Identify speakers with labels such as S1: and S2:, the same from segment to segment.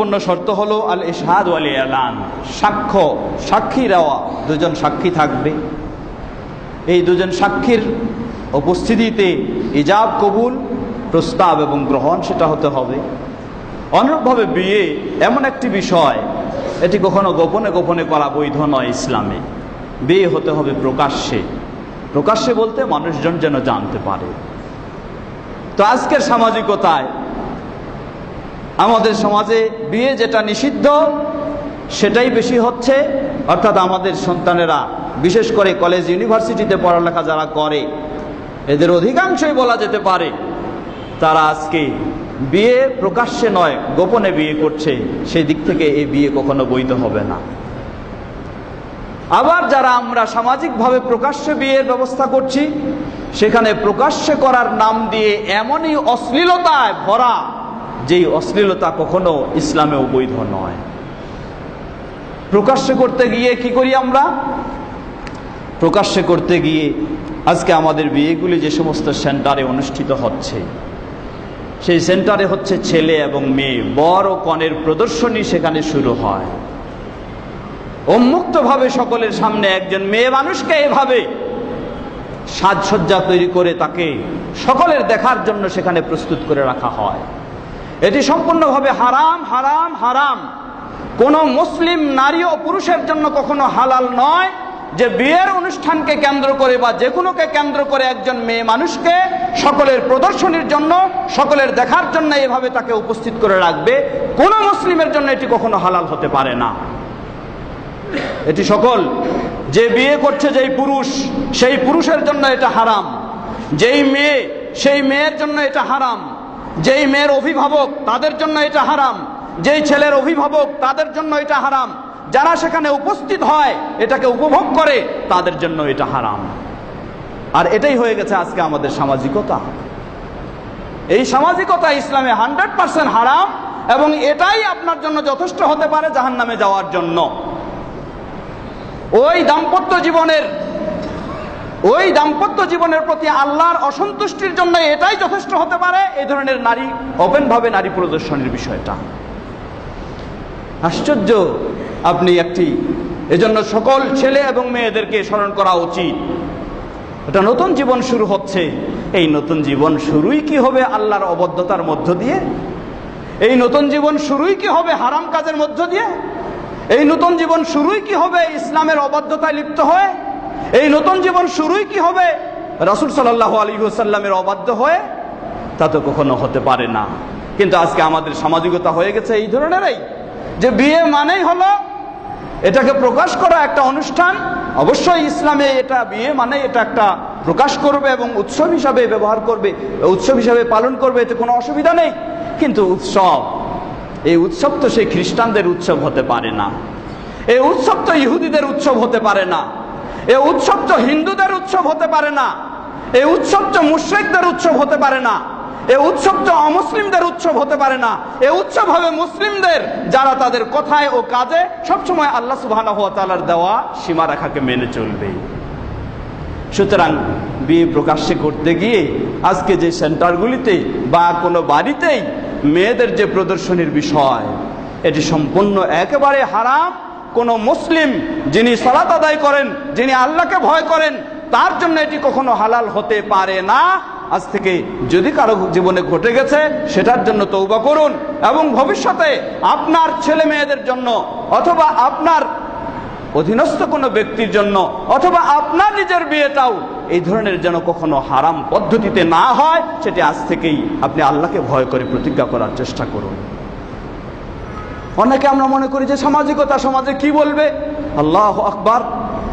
S1: পূর্ণ শর্ত হলো আল ইশহাদ এলান সাক্ষ্য, সাক্ষী দেওয়া, দুজন সাক্ষী থাকবে। এই দুজন সাক্ষীর উপস্থিতিতে ইজাব কবুল, প্রস্তাব এবং গ্রহণ সেটা হতে হবে। অনুরূপভাবে বিয়ে এমন একটি বিষয়, এটি কখনো গোপনে গোপনে করা বৈধ নয় ইসলামে। বিয়ে হতে হবে প্রকাশ্যে। প্রকাশ্যে বলতে মানুষজন যেন জানতে পারে। তো আজকের সামাজিকতায় আমাদের সমাজে বিয়ে যেটা নিষিদ্ধ, সেটাই বেশি হচ্ছে। অর্থাৎ আমাদের সন্তানেরা, বিশেষ করে কলেজ, ইউনিভার্সিটিতে পড়ালেখা যারা করে, এদের অধিকাংশই বলা যেতে পারে, তারা আজকে বিয়ে প্রকাশ্যে নয়, গোপনে বিয়ে করছে। সেই দিক থেকে এই বিয়ে কখনো বৈধ হবে না। আবার যারা আমরা সামাজিকভাবে প্রকাশ্যে বিয়ের ব্যবস্থা করছি, সেখানে প্রকাশ্যে করার নাম দিয়ে এমনই অশ্লীলতায় ভরা যেই অশ্লীলতা কখনো ইসলামেও বৈধ নয়। প্রকাশ্যে করতে গিয়ে কি করি আমরা? প্রকাশ্যে করতে গিয়ে আজকে আমাদের বিয়েগুলি যে সমস্ত সেন্টারে অনুষ্ঠিত হচ্ছে, সেই সেন্টারে হচ্ছে ছেলে এবং মেয়ে, বর ও কনের প্রদর্শনী সেখানে শুরু হয়। উন্মুক্তভাবে সকলের সামনে একজন মেয়ে মানুষকে এভাবে সাজসজ্জা তৈরি করে তাকে সকলের দেখার জন্য সেখানে প্রস্তুত করে রাখা হয়। এটি সম্পূর্ণভাবে হারাম হারাম হারাম। কোন মুসলিম নারী ও পুরুষের জন্য কখনো হালাল নয় যে বিয়ের অনুষ্ঠানকে কেন্দ্র করে বা যে কোনোকে কেন্দ্র করে একজন মেয়ে মানুষকে সকলের প্রদর্শনীর জন্য, সকলের দেখার জন্য এভাবে তাকে উপস্থিত করে রাখবে। কোন মুসলিমের জন্য এটি কখনো হালাল হতে পারে না। এটি সকল। যে বিয়ে করছে যেই পুরুষ, সেই পুরুষের জন্য এটা হারাম। যেই মেয়ে, সেই মেয়ের জন্য এটা হারাম। যেই মেয়ের অভিভাবক তাদের জন্য এটা হারাম, যেই ছেলের অভিভাবক তাদের জন্য এটা হারাম, যারা সেখানে উপস্থিত হয়, এটাকে উপভোগ করে, তাদের জন্য এটা হারাম। আর এটাই হয়ে গেছে আজকে আমাদের সামাজিকতা। এই সামাজিকতা ইসলামে হান্ড্রেড পার্সেন্ট হারাম এবং এটাই আপনার জন্য যথেষ্ট হতে পারে জাহান নামে যাওয়ার জন্য। ওই দাম্পত্য জীবনের ওই দাম্পত্য জীবনের প্রতি আল্লাহর অসন্তুষ্টির জন্য এটাই যথেষ্ট হতে পারে। এই ধরনের নারী ওপেনভাবে নারী প্রদর্শনের বিষয়টা। আশ্চর্য, আপনি একটি, এজন্য সকল ছেলে এবং মেয়েদেরকে স্মরণ করা উচিত। এটা নতুন জীবন শুরু হচ্ছে। এই নতুন জীবন শুরুই কি হবে আল্লাহর অবদ্ধতার মধ্য দিয়ে? এই নতুন জীবন শুরুই কি হবে হারাম কাজের মধ্য দিয়ে? এই নতুন জীবন শুরুই কি হবে ইসলামের অবাধ্যতায় লিপ্ত হয়ে? এই নতুন জীবন শুরুই কি হবে? রাসুল সাল্লাহ আলী সাল্লামের অবাধ্য হয়ে? তা তো কখনো হতে পারে না। কিন্তু আজকে আমাদের সামাজিকতা হয়ে গেছে এই ধরনেরই। যে বিয়ে মানেই হলো, এটাকে প্রকাশ করা একটা অনুষ্ঠান। অবশ্যই ইসলামে এটা বিয়ে মানে এটা একটা প্রকাশ করবে এবং উৎসব হিসাবে ব্যবহার করবে, উৎসব হিসাবে পালন করবে, এতে কোনো অসুবিধা নেই। কিন্তু উৎসব, এই উৎসব তো সেই খ্রিস্টানদের উৎসব হতে পারে না। এই উৎসব তো ইহুদিদের উৎসব হতে পারে না। এই উৎসব তো হিন্দুদের উৎসব হতে পারে না। এই উৎসব তো মুশ্রিকদের উৎসব হতে পারে না। এ উৎসব তো অমুসলিমদের উৎসব হতে পারে না। এ উৎসব হবে মুসলিমদের যারা তাদের কথায় ও কাজে সবসময় আল্লাহ সুবাহ দেওয়া সীমারেখাকে মেনে চলবে। সুতরাং বিয়ে প্রকাশ্যে করতে গিয়ে আজকে যে সেন্টারগুলিতে বা কোনো বাড়িতেই মেয়েদের যে প্রদর্শনীর বিষয়, এটি সম্পূর্ণ একেবারে হারাম। কোনো মুসলিম যিনি সলাত আদায় করেন, যিনি আল্লাহকে ভয় করেন, তার জন্য এটি কখনো হালাল হতে পারে না। আজ থেকে যদি কারও জীবনে ঘটে গেছে, সেটার জন্য তৌবা করুন এবং ভবিষ্যতে আপনার ছেলে মেয়েদের জন্য অথবা আপনার অধীনস্থ কোনো ব্যক্তির জন্য অথবা আপনার নিজের বিয়েটাও এই ধরনের যেন কখনো হারাম পদ্ধতিতে না হয়, সেটি আজ থেকেই আপনি আল্লাহকে ভয় করে প্রতিজ্ঞা করার চেষ্টা করুন। অনেকে আমরা মনে করি যে সামাজিকতা সমাজে কি বলবে? আল্লাহ আকবার।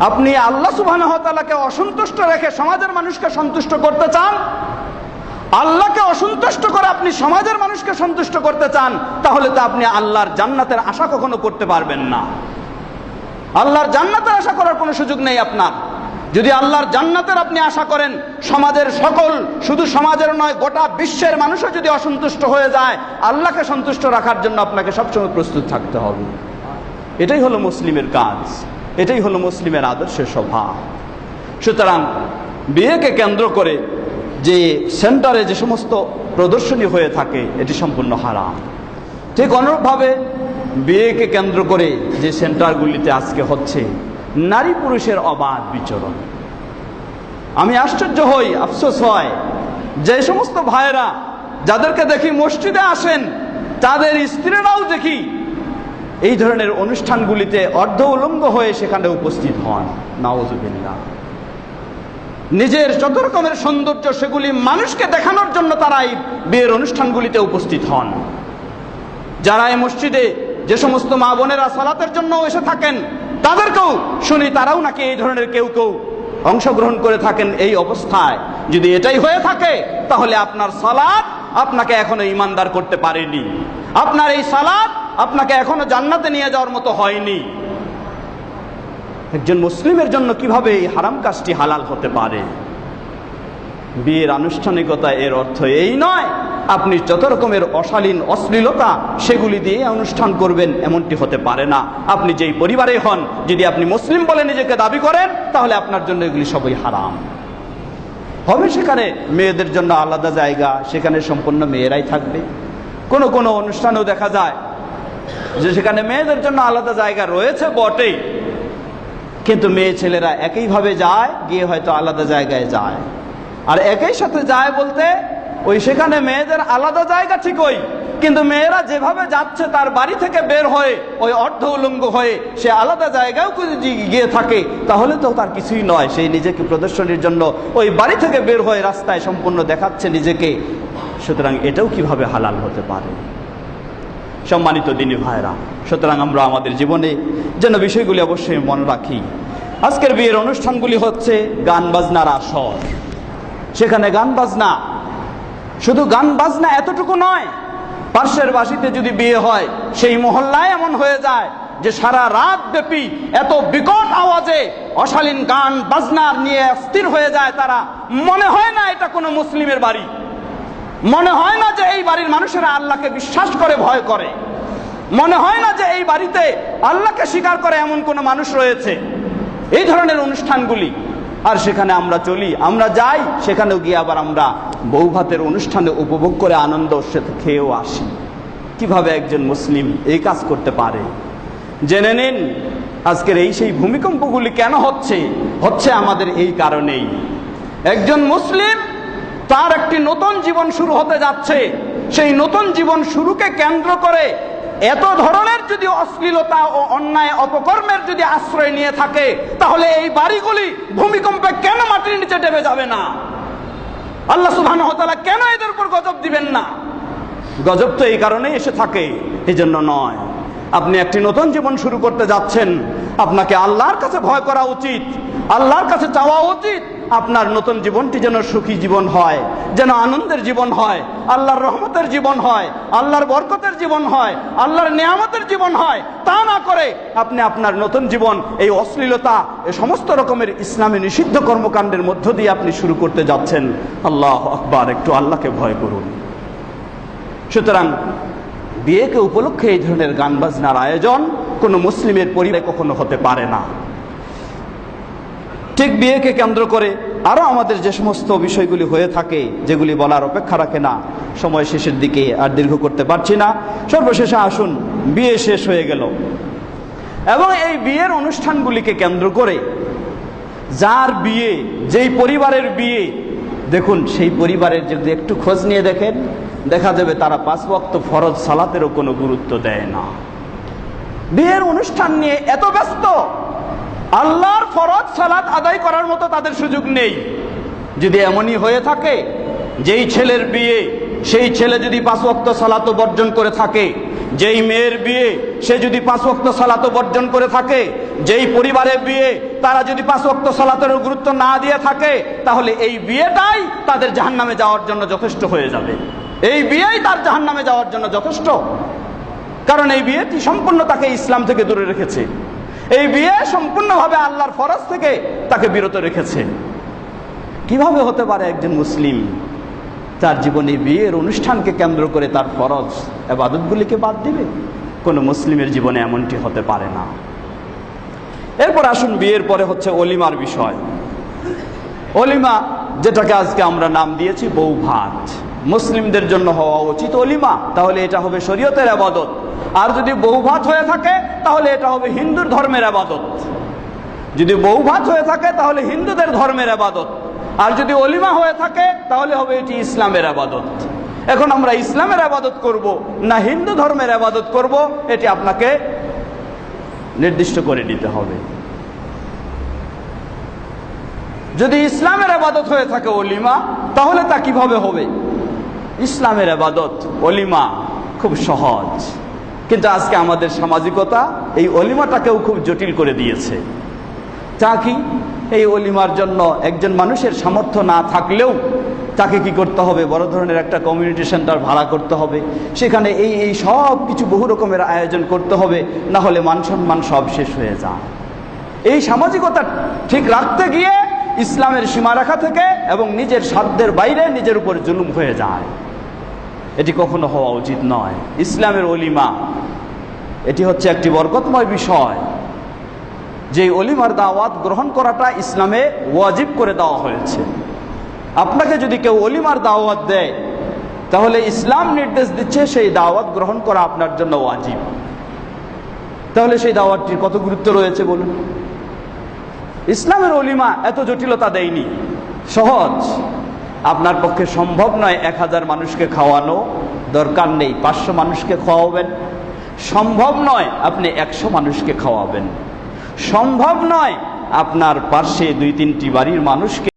S1: আপনি আল্লাহ সুবাহকে অসন্তুষ্ট রেখে সমাজের মানুষকে সন্তুষ্ট করতে চান? আল্লাহকে অসন্তুষ্ট করে আপনি সমাজের মানুষকে সন্তুষ্ট করতে চান, তাহলে তো আপনি আল্লাহর জান্নাতের আশা কখনো করতে পারবেন না। আল্লাহর জান্নাতের আশা করার কোনো সুযোগ নেই আপনার। যদি আল্লাহর জান্নাতের আপনি আশা করেন, সমাজের সকল, শুধু সমাজের নয়, গোটা বিশ্বের মানুষও যদি অসন্তুষ্ট হয়ে যায়, আল্লাহকে সন্তুষ্ট রাখার জন্য আপনাকে সবসময় প্রস্তুত থাকতে হবে। এটাই হলো মুসলিমের কাজ। এটাই হলো মুসলিমের আদর্শের স্বভাব। সুতরাং, বিয়েকে কেন্দ্র করে যে সেন্টারে যে সমস্ত প্রদর্শনী হয়ে থাকে, এটি সম্পূর্ণ হারাম। ঠিক অনুরূপভাবে, বিয়েকে কেন্দ্র করে যে সেন্টারগুলিতে আজকে হচ্ছে নারী পুরুষের অবাধ বিচরণ। আমি আশ্চর্য হই, আফসোস হয়, যে সমস্ত ভাইয়েরা যাদেরকে দেখি মসজিদে আসেন, তাদের স্ত্রীরাও দেখি এই ধরনের অনুষ্ঠানগুলিতে অর্ধ উলঙ্গ হয়ে সেখানে উপস্থিত হন। নাওজুবিল্লাহ নিজের যত রকমের সৌন্দর্য, সেগুলি মানুষকে দেখানোর জন্য তারা এই বিয়ের অনুষ্ঠানগুলিতে উপস্থিত হন। যারা এই মসজিদে যে সমস্ত মা বোনেরা সালাতের জন্য এসে থাকেন তাদেরকেও শুনি, তারাও নাকি এই ধরনের কেউ কেউ অংশগ্রহণ করে থাকেন এই অবস্থায়। যদি এটাই হয়ে থাকে, তাহলে আপনার সালাদ আপনাকে এখনও ইমানদার করতে পারেনি। আপনার এই সালাদ আপনাকে এখনও জান্নাতে নিয়ে যাওয়ার মতো হয়নি। একজন মুসলিমের জন্য কীভাবে এই হারাম কাজটি হালাল হতে পারে? বিয়ের আনুষ্ঠানিকতা এর অর্থ এই নয় আপনি যত রকমের অশালীন অশ্লীলতা সেগুলি দিয়ে অনুষ্ঠান করবেন, এমনটি হতে পারে না। আপনি যেই পরিবারে হন, যদি আপনি মুসলিম বলে নিজেকে দাবি করেন, তাহলে আপনার জন্য এগুলি সবই হারাম। হবে সেখানে মেয়েদের জন্য আলাদা জায়গা, সেখানে সম্পূর্ণ মেয়েরাই থাকবে। কোনো কোনো অনুষ্ঠানেও দেখা যায় যে সেখানে মেয়েদের জন্য আলাদা জায়গা রয়েছে বটেই, কিন্তু মেয়ে ছেলেরা একইভাবে যায়, গিয়ে হয়তো আলাদা জায়গায় যায়। আর একই সাথে যায় বলতে ওই সেখানে মেয়েদের আলাদা জায়গা ঠিকই কিন্তু মেয়েরা যেভাবে যাচ্ছে তার বাড়ি থেকে বের হয়ে, ওই অর্ধ উলঙ্গ হয়ে সে আলাদা জায়গায় গিয়ে থাকে, তাহলে তো তার কিছুই নয়। সেই নিজেকে প্রদর্শনীর জন্য ওই বাড়ি থেকে বের হয়ে রাস্তায় সম্পূর্ণ দেখাচ্ছে নিজেকে। সুতরাং এটাও কীভাবে হালাল হতে পারে? সম্মানিত দিনী ভাইরা সুতরাং আমরা আমাদের জীবনে যেন বিষয়গুলি অবশ্যই মনে রাখি। আজকের বিয়ের অনুষ্ঠানগুলি হচ্ছে গান বাজনার আসর। সেখানে গান বাজনা শুধু গান বাজনা এতটুকু নয় পার্শ্বের বাসিতে যদি বিয়ে হয়, সেই মহল্লায় এমন হয়ে যায় যে সারা রাত ব্যাপী এত বিকট আওয়াজে অশালীন গান বাজনার নিয়ে স্থির হয়ে যায় তারা। মনে হয় না এটা কোনো মুসলিমের বাড়ি। মনে হয় না যে এই বাড়ির মানুষেরা আল্লাহকে বিশ্বাস করে, ভয় করে। মনে হয় না যে এই বাড়িতে আল্লাহকে স্বীকার করে এমন কোনো মানুষ রয়েছে। এই ধরনের অনুষ্ঠানগুলি আর সেখানে আমরা চলি, আমরা যাই, সেখানেও গিয়ে আবার আমরা বউ ভাতের অনুষ্ঠানে উপভোগ করে আনন্দ সাথে খেয়েও আসি। কীভাবে একজন মুসলিম এই কাজ করতে পারে? জেনে নিন, আজকের এই সেই ভূমিকম্পগুলি কেন হচ্ছে? হচ্ছে আমাদের এই কারণেই। একজন মুসলিম, তার একটি নতুন জীবন শুরু হতে যাচ্ছে। সেই নতুন জীবন শুরুকে কেন্দ্র করে এত ধরনের যদি অশ্লীলতা ও অন্যায় অপকর্মের যদি আশ্রয় নিয়ে থাকে, তাহলে এই বাড়িগুলি ভূমিকম্পে কেন মাটির নিচে ডেবে যাবে না? আল্লাহ সুবহান কেন এদের উপর গজব দিবেন না? গজব তো এই কারণেই এসে থাকে এই জন্য নয়। আপনি একটি নতুন জীবন শুরু করতে যাচ্ছেন, আপনাকে আল্লাহর কাছে ভয় করা উচিত, আল্লাহর কাছে চাওয়া উচিত আপনার নতুন জীবনটি যেন সুখী জীবন হয়, যেন আনন্দের জীবন হয়, আল্লাহর রহমতের জীবন হয়, আল্লাহর বরকতের জীবন হয়, আল্লাহর নিয়ামতের জীবন হয়, তা না করে আপনি আপনার নতুন জীবন, এই অশ্লীলতা এ সমস্ত রকমের ইসলামী নিষিদ্ধ কর্মকাণ্ডের মধ্য দিয়ে আপনি শুরু করতে যাচ্ছেন। আল্লাহ আকবার, একটু আল্লাহকে ভয় করুন। সুতরাং বিয়েকে উপলক্ষে এই ধরনের গান বাজনার আয়োজন কোনো মুসলিমের পরিবারে কখনো হতে পারে না। ঠিক বিয়েকে কেন্দ্র করে আরও আমাদের যে সমস্ত বিষয়গুলি হয়ে থাকে, যেগুলি বলার অপেক্ষা রাখে না, সময় শেষের দিকে আর দীর্ঘ করতে পারছি না। সর্বশেষে আসুন, বিয়ে শেষ হয়ে গেল। এবং এই বিয়ের অনুষ্ঠানগুলিকে কেন্দ্র করে যার বিয়ে, যেই পরিবারের বিয়ে, দেখুন, সেই পরিবারের যদি একটু খোঁজ নিয়ে দেখেন, দেখা যাবে তারা পাঁচ বক্ত ফরজ সালাতেরও কোনো গুরুত্ব দেয় না। বিয়ের অনুষ্ঠান নিয়ে এত ব্যস্ত! আল্লাহর ফরজ সালাত আদায় করার মতো তাদের সুযোগ নেই। যদি এমনই হয়ে থাকে, যেই ছেলের বিয়ে, সেই ছেলে যদি পাঁচ ওয়াক্ত সালাত বর্জন করে থাকে, যেই মেয়ের বিয়ে, সে যদি পাঁচ ওয়াক্ত সালাত বর্জন করে থাকে, যেই পরিবারের বিয়ে, তারা যদি পাঁচ ওয়াক্ত সালাতের গুরুত্ব না দিয়ে থাকে, তাহলে এই বিয়েটাই তাদের জাহান্নামে যাওয়ার জন্য যথেষ্ট হয়ে যাবে। এই বিয়েই তার জাহান্নামে যাওয়ার জন্য যথেষ্ট। কারণ এই বিয়েটি সম্পূর্ণ তাকে ইসলাম থেকে দূরে রেখেছে। এই বিয়ে সম্পূর্ণভাবে আল্লাহর ফরজ থেকে তাকে বিরত রেখেছে। কীভাবে হতে পারে একজন মুসলিম তার জীবনে বিয়ের অনুষ্ঠানকে কেন্দ্র করে তার ফরজ এবাদতগুলিকে বাদ দিবে? কোনো মুসলিমের জীবনে এমনটি হতে পারে না। এরপর আসুন বিয়ের পরে হচ্ছে অলিমার বিষয়। অলিমা, যেটাকে আজকে আমরা নাম দিয়েছি বউ ভাত মুসলিমদের জন্য হওয়া উচিত অলিমা, তাহলে এটা হবে শরীয়তের আবাদত। আর যদি বহুভাত হয়ে থাকে, তাহলে এটা হবে হিন্দুর ধর্মের আবাদত। যদি বহুভাত হয়ে থাকে, তাহলে হিন্দুদের ধর্মের আবাদত। আর যদি অলিমা হয়ে থাকে, তাহলে হবে এটি ইসলামের আবাদত। এখন আমরা ইসলামের আবাদত করব, না হিন্দু ধর্মের আবাদত করব, এটি আপনাকে নির্দিষ্ট করে দিতে হবে। যদি ইসলামের আবাদত হয়ে থাকে অলিমা, তাহলে তা কীভাবে হবে? ইসলামের আবাদত অলিমা খুব সহজ। কিন্তু আজকে আমাদের সামাজিকতা এই অলিমাটাকেও খুব জটিল করে দিয়েছে। তা কি? এই অলিমার জন্য একজন মানুষের সামর্থ্য না থাকলেও তাকে কি করতে হবে? বড় ধরনের একটা কমিউনিটি সেন্টার ভাড়া করতে হবে। সেখানে এই এই সব কিছু বহু রকমের আয়োজন করতে হবে। না হলে মান সম্মান সব শেষ হয়ে যায়। এই সামাজিকতা ঠিক রাখতে গিয়ে ইসলামের সীমারেখা থেকে এবং নিজের সাধ্যের বাইরে নিজের উপর জুলুম হয়ে যায়। এটি কখনো হওয়া উচিত নয়। ইসলামের অলিমা এটি হচ্ছে একটি বরকতময় বিষয়। যে অলিমার দাওয়াত গ্রহণ করাটা ইসলামে ওয়াজিব করে দেওয়া হয়েছে। আপনাকে যদি কেউ অলিমার দাওয়াত দেয়, তাহলে ইসলাম নির্দেশ দিচ্ছে সেই দাওয়াত গ্রহণ করা আপনার জন্য ওয়াজিব। তাহলে সেই দাওয়াতটির কত গুরুত্ব রয়েছে বলুন? ইসলামের অলিমা এত জটিলতা দেয়নি। সহজ। আপনার পক্ষে সম্ভব নয় এক হাজার মানুষকে খাওয়ানো। দরকার নেই, পাঁচশো মানুষকে খাওয়াবেন। সম্ভব নয় আপনি একশো মানুষকে খাওয়াবেন। সম্ভব নয় আপনার পার্শ্বে দুই তিনটি বাড়ির মানুষকে